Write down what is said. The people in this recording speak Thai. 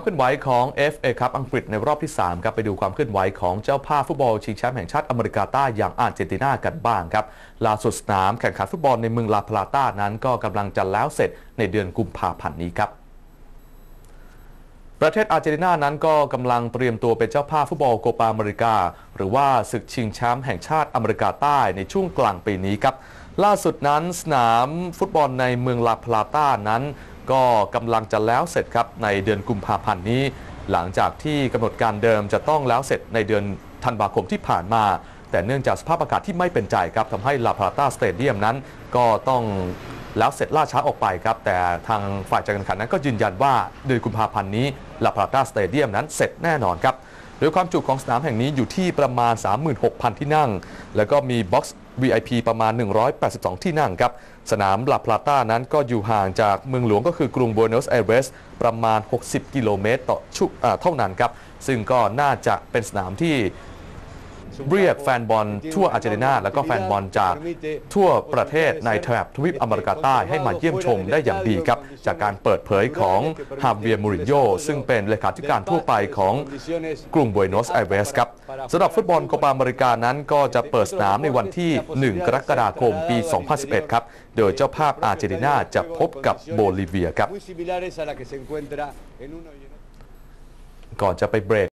ความเคลื่อนไหวของ FA ครับอังกฤษในรอบที่ 3 ครับ ไปดูความเคลื่อนไหวของเจ้าภาพฟุตบอลชิงแชมป์แห่งชาติอเมริกาใต้อย่างอาร์เจนตินากันบ้างครับล่าสุดสนามแข่งขันฟุตบอลในเมืองลาพลาตานั้นก็กำลังจะแล้วเสร็จในเดือนกุมภาพันธ์นี้ครับประเทศอาร์เจนตินานั้นก็กำลังเตรียมตัวเป็นเจ้าภาพฟุตบอลโกปาอเมริกา หรือว่าศึกชิงแชมป์แห่งชาติอเมริกาใต้ในช่วงกลางปีนี้ครับล่าสุดนั้นสนามฟุตบอลในเมืองลาพลาตานั้น ก็กำลังจะแล้วเสร็จครับในเดือนกุมภาพันธ์นี้ หลังจากที่กำหนดการเดิมจะต้องแล้วเสร็จในเดือนธันวาคมที่ผ่านมา แต่เนื่องจากสภาพอากาศที่ไม่เป็นใจครับทำให้ลาพาตาสเตเดียมนั้น ก็ต้องแล้วเสร็จล่าช้าออกไปครับ แต่ทางฝ่ายจัดการแข่งขันนั้นก็ยืนยันว่าเดือนกุมภาพันธ์นี้ลาพาตาสเตเดียมนั้นเสร็จแน่นอนครับ โดยความจุของสนามแห่งนี้อยู่ที่ประมาณ 36,000 ที่นั่ง แล้วก็มีบ็อกซ์ VIP ประมาณ 182 ที่นั่งครับ สนามลาพลาต้านั้นก็อยู่ห่างจากเมืองหลวงก็คือกรุงบัวโนสไอเรสประมาณ 60 กิโลเมตรต่อชุอ่าเท่านั้นครับ ซึ่งก็น่าจะเป็นสนามที่ เรียกแฟนบอลทั่วอาร์เจนตินาแล้วก็แฟนบอลจากทั่วประเทศในแถบทวีปอเมริกาใต้ให้มาเยี่ยมชมได้อย่างดีครับ จากการเปิดเผยของฮาเวียร์มูรินโญ่ซึ่งเป็นเลขาธิการทั่วไปของกรุงบัวโนสไอเรสครับสำหรับฟุตบอลโคปาอเมริกานั้นก็จะเปิดสนามในวันที่ 1 กรกฎาคมปี 2011 ครับ โดยเจ้าภาพอาร์เจนตินาจะพบกับโบลิเวียครับ ก่อนจะไปเบรก